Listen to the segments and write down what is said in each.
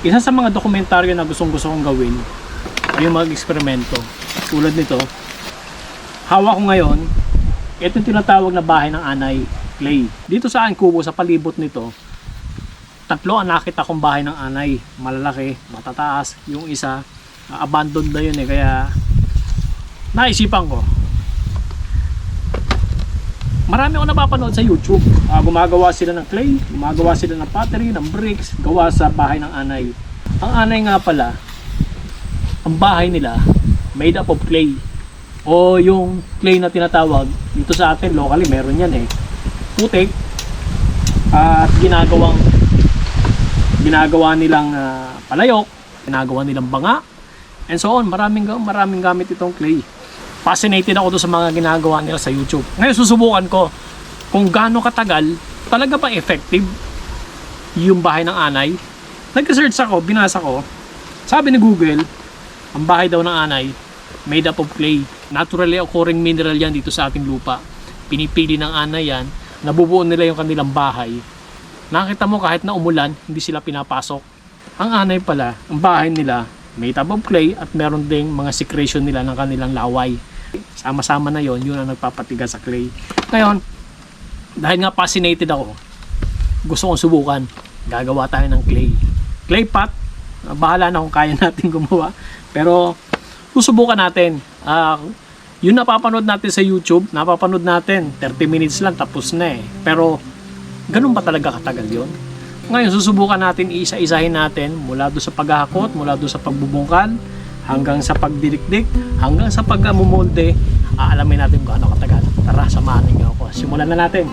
isa sa mga dokumentaryo na gustong gusto kong gawin ay yung mag-eksperimento. Tulad nito, hawak ko ngayon, ito yung tinatawag na bahay ng anay, clay. Dito sa aking kubo, sa palibot nito, tatlo ang nakita kong bahay ng anay. Malalaki, matataas. Yung isa, abandoned na yun eh. Kaya, naisipan ko, marami ako napapanood sa YouTube. Ah, gumagawa sila ng clay, gumagawa sila ng pottery, ng bricks, gawa sa bahay ng anay. Ang anay nga pala, ang bahay nila, made up of clay. O yung clay na tinatawag, dito sa atin, locally, meron yan eh. Putik, at ginagawang ginagawa nilang ah, palayok, ginagawa nilang banga, and so on. Maraming, maraming gamit itong clay fascinated ako doon sa mga ginagawa nila sa YouTube. Ngayon susubukan ko kung gaano katagal talaga ba effective yung bahay ng anay. Nag-search ako, binasa ko. Sabi ni Google, ang bahay daw ng anay made up of clay. Naturally occurring mineral yan dito sa ating lupa. Pinipili ng anay yan, nabubuo nila yung kanilang bahay. Nakita mo kahit na umulan, hindi sila pinapasok. Ang anay pala, ang bahay nila, made up of clay at meron ding mga secretion nila ng kanilang laway. Sama-sama na yon yun ang nagpapatigas sa clay. Ngayon, dahil nga fascinated ako, gusto kong subukan. Gagawa tayo ng clay. Clay pot, ah, bahala na kung kaya natin gumawa. Pero, susubukan natin. Ah, yun napapanood natin sa YouTube, napapanood natin, 30 minutes lang, tapos na eh. Pero, ganun ba talaga katagal yon? Ngayon, susubukan natin, isa-isahin natin mula doon sa paghahakot, mula doon sa pagbubungkal, hanggang sa pagdidikdik, hanggang sa pagmumolde, aalamin natin kung ano katagal. Tara, samahan niyo ako. Simulan na natin.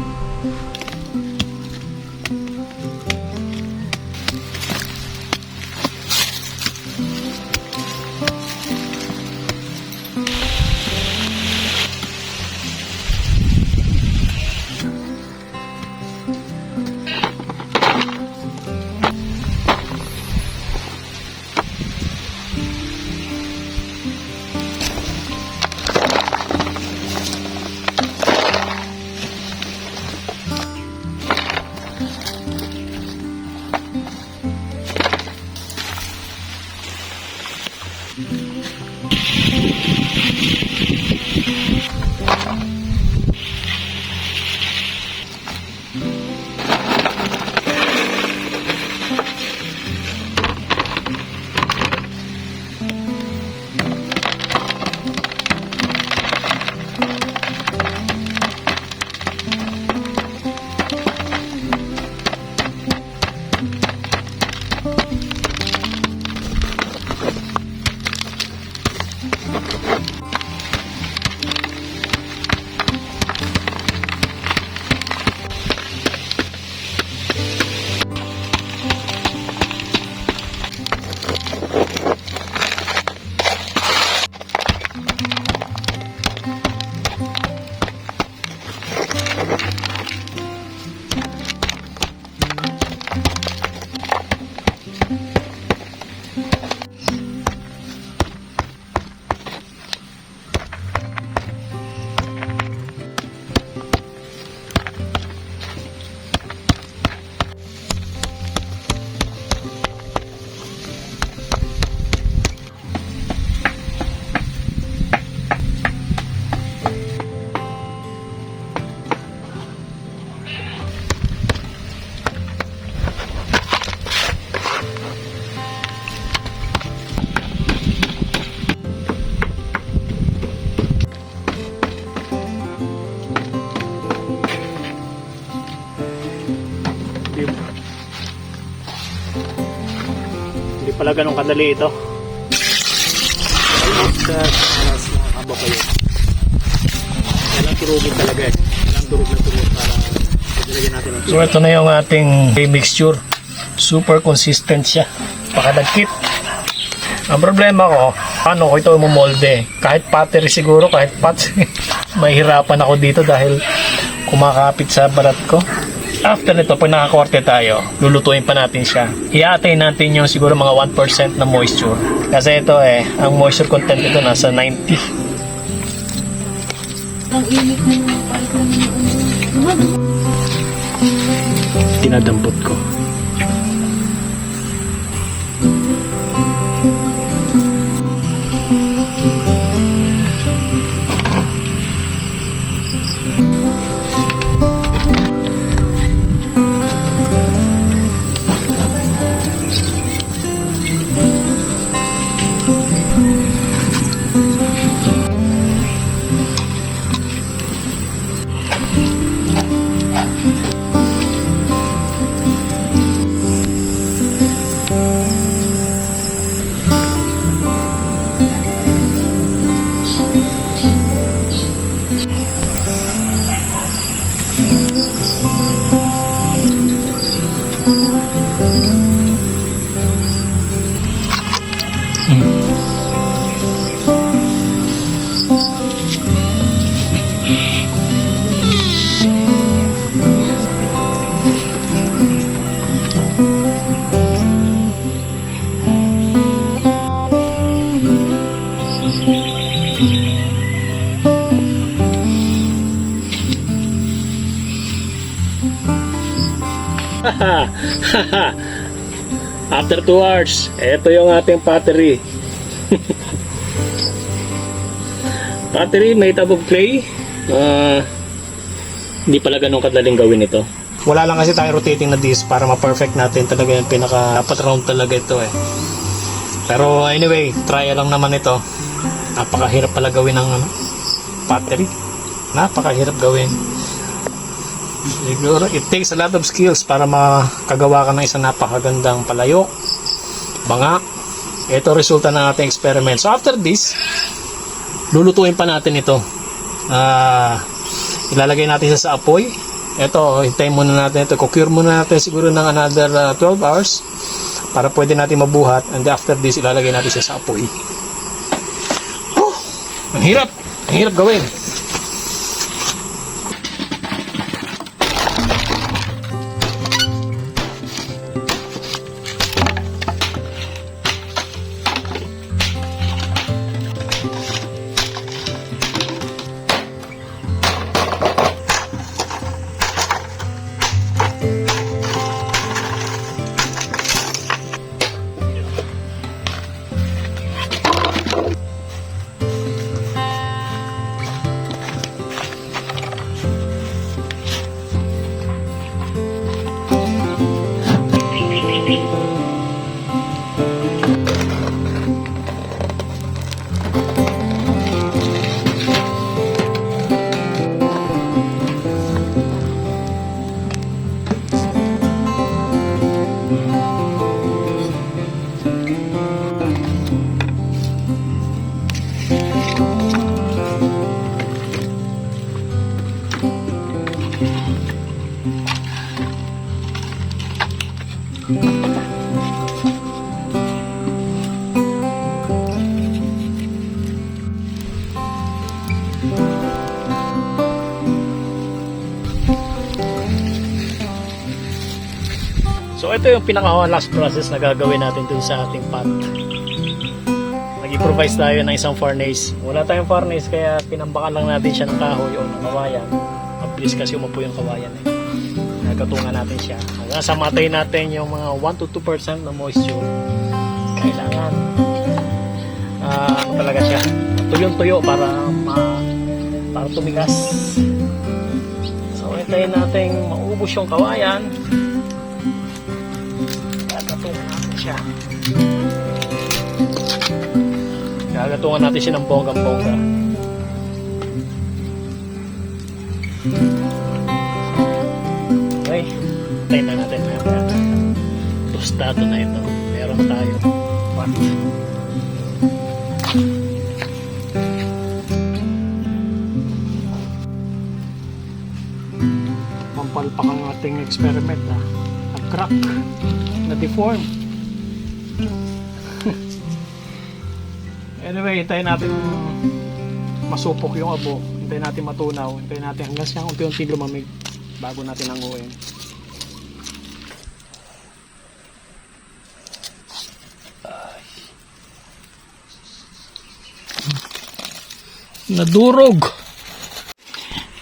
Ganun kadali ito. Sa aras mga kababayan. Walang turugin talaga eh. Walang durog na turog para ilagyan natin ang So ito na yung ating mixture. Super consistent siya. Pakadagkit. Ang problema ko, paano ko ito umumolde? Kahit pottery siguro, kahit pot, mahirapan ako dito dahil kumakapit sa balat ko. After nito, pag nakakorte tayo, lulutuin pa natin siya. Iatay natin yung siguro mga 1% na moisture. Kasi ito eh, ang moisture content ito nasa 90. Ang init na yung ano. Dinadampot ko. Thank you. After 2 hours, ito yung ating pottery. pottery made up of clay. Ah, hindi pala ganun kadaling gawin ito. Wala lang kasi tayo rotating na disc para ma-perfect natin talaga yung pinaka dapat round talaga ito eh. Pero anyway, try lang naman ito. Napakahirap pala gawin ng ano, pottery. Napakahirap gawin. Siguro, it takes a lot of skills para makagawa ka ng isang napakagandang palayok, banga. Ito resulta ng ating experiment. So after this, lulutuin pa natin ito. Ah, ilalagay natin siya sa apoy. Ito, hintayin muna natin ito. Kukure muna natin siguro ng another ah, 12 hours para pwede natin mabuhat. And after this, ilalagay natin siya sa apoy. Oh, ang hirap. Ang hirap gawin. Ito yung pinaka last process na gagawin natin dun sa ating pot. Nag-improvise tayo ng isang furnace. Wala tayong furnace kaya pinambakan lang natin siya ng kahoy o ng kawayan. Mabilis kasi umupo yung kawayan eh. Nagkatungan natin siya. Hanggang sa matay natin yung mga 1 to 2% na moisture. Kailangan ah, ano talaga siya. Tuyong-tuyo para ma para tumigas. So hintayin natin maubos yung kawayan. Gagatungan natin siya ng bonggang-bongga. Okay. Tayo na natin. Tostado na ito. Meron tayo. What? Pampalpak ang ating experiment na nag-crack, na-deform. Anyway, hintayin natin masupok yung abo. Hintayin natin matunaw. Hintayin natin hanggang siya unti-unti lumamig bago natin hanguin. Nadurog.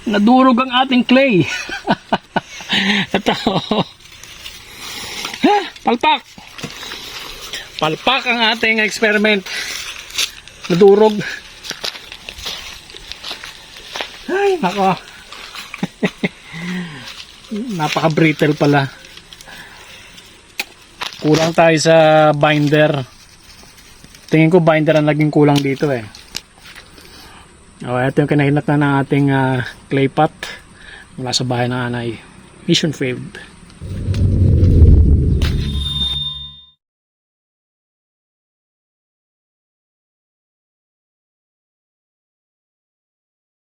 Nadurog ang ating clay. Ito. Palpak. Palpak ang ating experiment. Nadurog. Ay, nako. Napaka-brittle pala. Kulang tayo sa binder. Tingin ko binder ang naging kulang dito eh. Oh, ito yung kinahinat na ng ating ah, clay pot mula sa bahay ng anay. Mission failed.